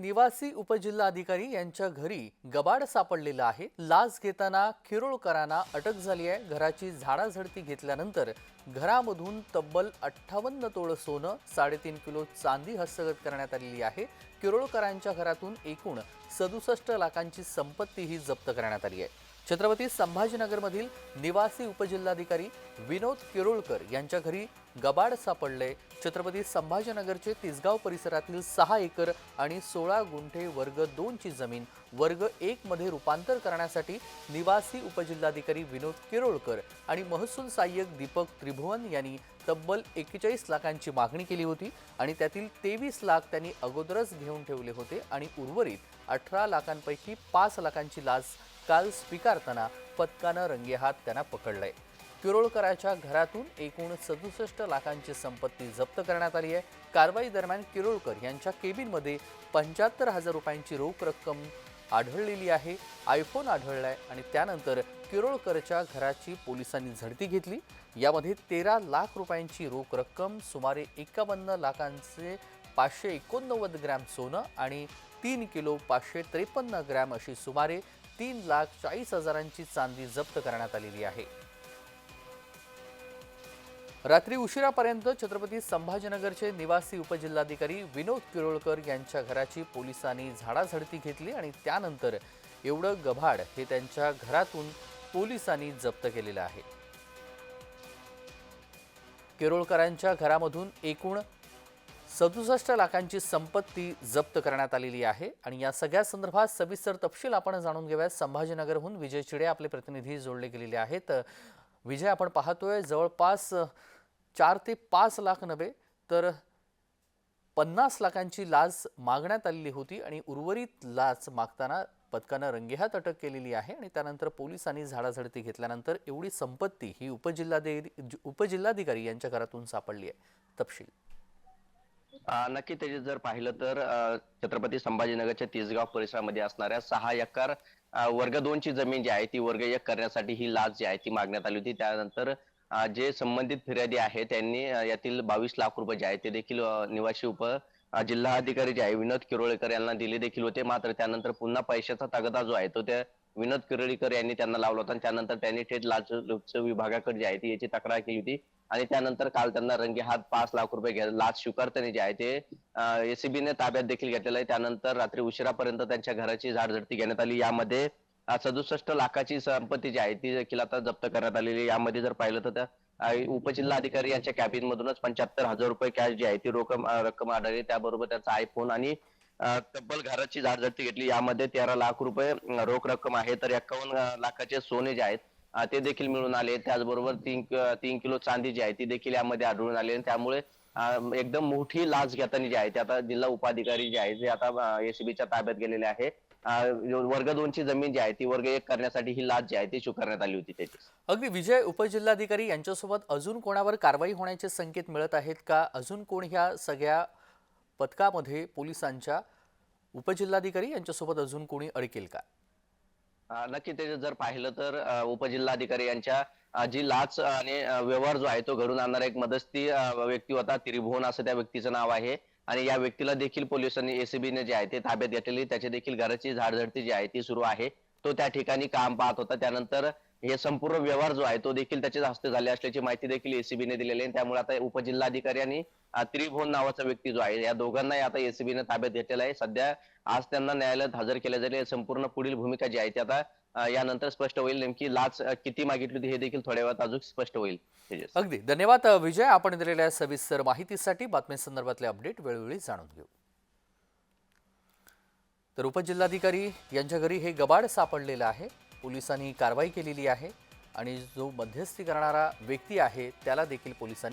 निवासी उपजिल्हाधिकारी यांच्या घरी गबाड सापडलेला आहे. लाच घेताना किरोळकरांना अटक झाली आहे. घराची झाडाझडती घेतल्यानंतर घरामधून तब्बल अठ्ठावन्न तोळ सोनं साडेतीन किलो चांदी हस्तगत करण्यात आलेली आहे. किरोळकरांच्या घरातून एकूण सदुसष्ट लाखांची संपत्तीही जप्त करण्यात आली आहे. छत्रपती संभाजीनगरमधील निवासी उपजिल्हाधिकारी विनोद किरोळकर यांच्या घरी गबाड सापडले. छत्रपती संभाजीनगरचे तिसगाव परिसरातील सहा एकर आणि सोळा गुंठे वर्ग दोनची जमीन वर्ग एकमध्ये रूपांतर करण्यासाठी निवासी उपजिल्हाधिकारी विनोद किरोळकर आणि महसूल सहाय्यक दीपक त्रिभुवन यांनी तब्बल एक्केचाळीस लाखांची मागणी केली होती आणि त्यातील तेवीस लाख त्यांनी अगोदरच घेऊन ठेवले होते आणि उर्वरित अठरा लाखांपैकी पाच लाखांची लाच काल स्वीकारताना पथकानं रंगेहात त्यांना पकडलंय. किरोळकराच्या घरातून एकूण सदुसष्ट लाखांची संपत्ती जप्त करण्यात आली आहे. कारवाई दरम्यान किरोळकर यांच्या केबिनमध्ये पंच्याहत्तर हजार रुपयांची रोख रक्कम आढळलेली आहे. आयफोन आढळला आहे आणि त्यानंतर किरोळकरच्या घराची पोलिसांनी झडती घेतली. यामध्ये तेरा लाख रुपयांची रोख रक्कम सुमारे एकावन्न लाखांचे पाचशे एकोणनव्वद ग्रॅम सोनं आणि तीन किलो पाचशे त्रेपन्न ग्रॅम अशी सुमारे तीन लाख चाळीस हजारांची चांदी जप्त करण्यात आलेली आहे. रात्री उशिरापर्यंत छत्रपती संभाजीनगरचे निवासी उपजिल्हाधिकारी विनोद किरोळकर यांच्या घराची पोलिसांनी झाडाझडती घेतली आणि त्यानंतर एवढं गभाड हे त्यांच्या घरातून पोलिसांनी जप्त केलेलं आहे. किरोळकरांच्या घरामधून एकूण सदुसष्ट लाखांची संपत्ती जप्त करण्यात आलेली आहे आणि या सगळ्या संदर्भात सविस्तर तपशील आपण जाणून घेऊयात. संभाजीनगरहून विजय चिडे आपले प्रतिनिधी जोडले गेलेले आहेत. विजय आपण पाहतोय जवळपास चार ते पाच लाख नव्हे तर पन्नास लाखांची लाच मागण्यात आलेली होती आणि उर्वरित लाच मागताना पथकानं रंगेहात अटक केलेली आहे आणि त्यानंतर पोलिसांनी झाडाझडती घेतल्यानंतर एवढी संपत्ती ही उपजिल्हाधि उपजिल्हाधिकारी यांच्या घरातून सापडली आहे. तपशील. नक्की त्याचे जर पाहिलं तर छत्रपती संभाजीनगरच्या तिसगाव परिसरामध्ये असणाऱ्या सहा एकर वर्ग दोनची जमीन जी आहे ती वर्ग एक करण्यासाठी ही लाच जी आहे ती मागण्यात आली होती. त्यानंतर जे संबंधित फिर्यादी आहे त्यांनी यातील बावीस लाख रुपये जे आहे ते देखील निवासी उप जिल्हा जिल्हाधिकारी जे आहे विनोद किरोळेकर यांना दिले देखील होते. मात्र त्यानंतर पुन्हा पैशाचा तगदा जो आहे तो त्या विनोद किरोळीकर यांनी त्यांना लावला होता आणि त्यानंतर त्यांनी थेट लाच विभागाकडे जी आहे ती याची तक्रार केली होती. आणि त्यानंतर काल त्यांना रंगे हात पाच लाख रुपये घ्या लाच स्वीकारताना जे आहे ते एसीबी ने ताब्यात देखील घेतलेलं आहे. त्यानंतर रात्री उशिरापर्यंत त्यांच्या घराची झाडझडती घेण्यात आली. यामध्ये सदुसष्ट लाखाची संपत्ती जी आहे ती देखील आता जप्त करण्यात आलेली यामध्ये जर पाहिलं तर त्या अ, उपजिल्हाधिकारी यांच्या कॅबिन मधूनच पंच्याहत्तर हजार रुपये कॅश जी आहे ती रक्कम रक्कम आढळली. त्याबरोबर त्यांचा आयफोन आणि तब्बल घराची झाडझडती घेतली. यामध्ये तेरा लाख रुपये रोख रक्कम आहे. तर एक्कावन्न लाखाचे सोने जे आहेत ते देखील मिळून आले. त्याचबरोबर तीन तीन किलो चांदी जी आहे ती देखील यामध्ये आढळून आली आणि त्यामुळे एकदम मोठी लाच घेताना जी आहे ते आता जिल्हा उपाधिकारी जे आहे ते आता एसीबीच्या ताब्यात गेलेले आहे. वर्ग दोनची जमीन जी आहे ती वर्ग एक करण्यासाठी ही लाच जी आहे ती स्वीकारण्यात आली होती त्याची. अगदी विजय उपजिल्हाधिकारी यांच्यासोबत अजून कोणावर कारवाई होण्याचे संकेत मिळत आहेत का? अजून कोण ह्या सगळ्या पथकामध्ये पोलिसांच्या उपजिल्हाधिकारी यांच्यासोबत अजून कोणी अडकेल का? नक्की ते जर पाहिलं तर उपजिल्हाधिकारी यांच्या जी लाच आणि व्यवहार जो आहे तो घडून आणणारा एक मदस्ती व्यक्ती होता त्रिभुवन असं त्या व्यक्तीचं नाव आहे. आणि या व्यक्तीला देखील पोलिसांनी एसीबी ने जे आहे ते ताब्यात घेतलेली त्याची देखील घराची झाडझडती जी आहे ती सुरू आहे. तो त्या ठिकाणी काम पाहत होता. त्यानंतर हे संपूर्ण व्यवहार जो आहे तो देखील त्याच्या हस्ते झाले असल्याची माहिती देखील एसीबी ने दिलेली आहे. त्यामुळे आता उपजिल्हाधिकारी आणि त्रिभुवन नावाचा व्यक्ती जो आहे या दोघांनाही आता एसीबी ने ताब्यात घेतलेला आहे. सध्या आज त्यांना न्यायालयात हजर केले जाईल. संपूर्ण पुढील भूमिका जी आहे ती आता यानंतर स्पष्ट होईल. नेमकी लाच किती मागितली होती हे देखील थोड्या वेळात अजून स्पष्ट होईल. अगदी. धन्यवाद विजय. आपण दिलेल्या सविस्तर माहितीसाठी बातम्यांसंदर्भातले अपडेट वेळोवेळी जाणून घेऊ. तर उपजिल्हाधिकारी यांच्या घरी हे गबाड सापडलेलं आहे. पोलिसांनी कारवाई केलेली आहे आणि जो मध्यस्थी करणारा व्यक्ती आहे त्याला देखील पोलिसांनी